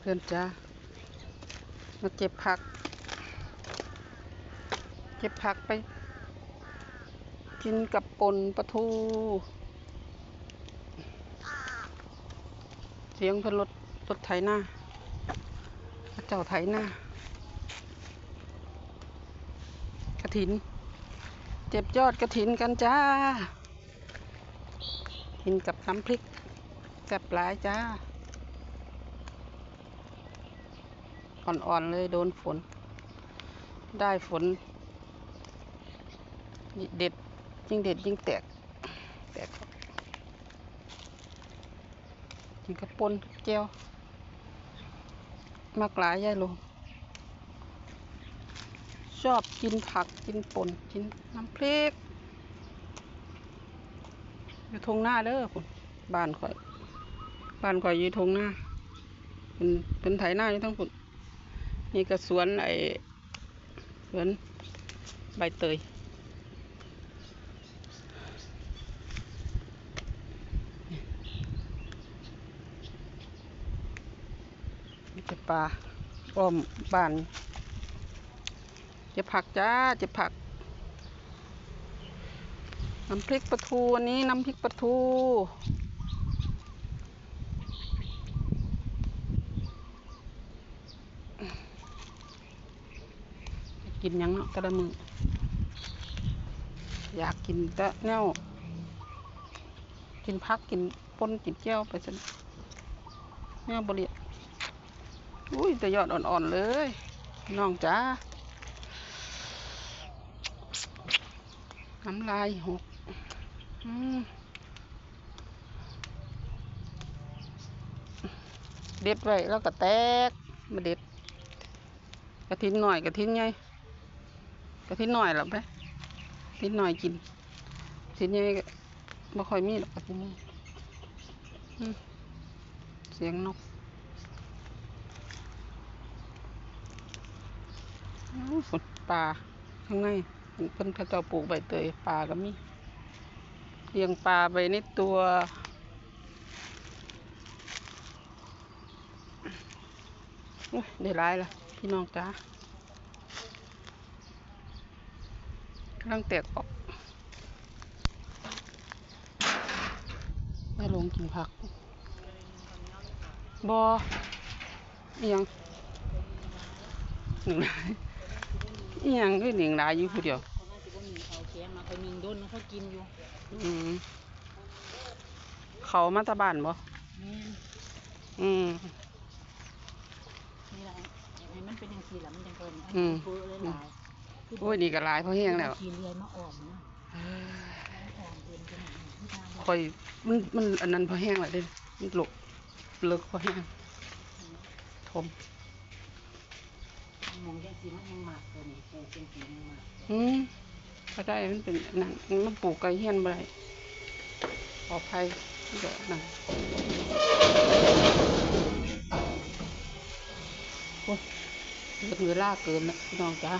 เพื่อนๆจ้ามาเก็บผัก เก็บผักไป กินกับปนปลาทู เสียงเพิ่นรถรถไถหน้าเจ้าไถหน้ากระถิน เจ็บยอดกระถินกันจ้า กินกับน้ำพริกแซ่บหลายจ้า อ่อนๆเลยโดนฝน ได้ฝน เด็ดยิ่งเด็ดยิ่งแตก แตกกินกระปนกับแก้วมากหลายยายลงชอบกินผักกินป่นกินน้ำพริก อยู่ทงหน้าเด้อพุ่นบ้านข่อย บ้านข่อยอยู่ทงหน้าเป็นเป็นไถหน้าอยู่ทั้งพุ่น นี่ก็สวนไอ้สวนใบเตย นี่จะปลาอ้อมบ้าน จะผักจ้า จะผัก น้ำพริกปลาทูอันนี้น้ำพริกปลาทู กินยังเนาะแต่ละมืออยากกินแต่แนวกินพักกินปนกินแก้วไปสันแนวบริอุ้ยแต่ยอดอ่อนๆเลยพี่น้องจ้าน้ำลายหกอืมเด็ดไว้แล้วก็แตกมาเด็ดกระทินหน่อยกระทินไง กระทินหน่อยหรอไปทินหน่อยกินทินไงก็ไม่ค่อยมีหรอกทินนี่อืมเสียงนกฝนปลาข้างในเพิ่นเขาเจ้าปลูกใบเตยปลาก็มีเลี้ยงปลาไปในตัวได้ร้ายละพี่น้องจ้า กำลังแตกออกแม่ลงกินผัก บอเอียงหนึ่งหลายเอียงคือหนึ่งหลายอยู่ผู้เดียวเขาน่าจะก็มีเขาแกมาไปมิงด้นเขากินอยู่อืมเขามาตาบ้านบ่แม่นอืมนี่แหละอย่างไรมันเป็นอย่างสี่ละมันจังเกินอืมเฟื่อเลยหลาย โอ้ยนี่ก็หลายเพราะเฮียงแล้วขี่เรือยมาอ่อมนะอ่อมเป็นขนาดนี้ที่ทางคอยมันมันอันนั้นเพราะแห้งแหละเด้มันหลกเลิกเพราะแห้งทมมองแค่สีมันยังหมากตัวนี้ปลูกเป็นสียังหมากอืมก็ได้มันเป็นอันนั่นมันปลูกไก่เฮียนบ่ได้ขออภัยเดี๋ยวนั่นโอ้ยเกินเวลาเกินแล้วพี่น้องจ้า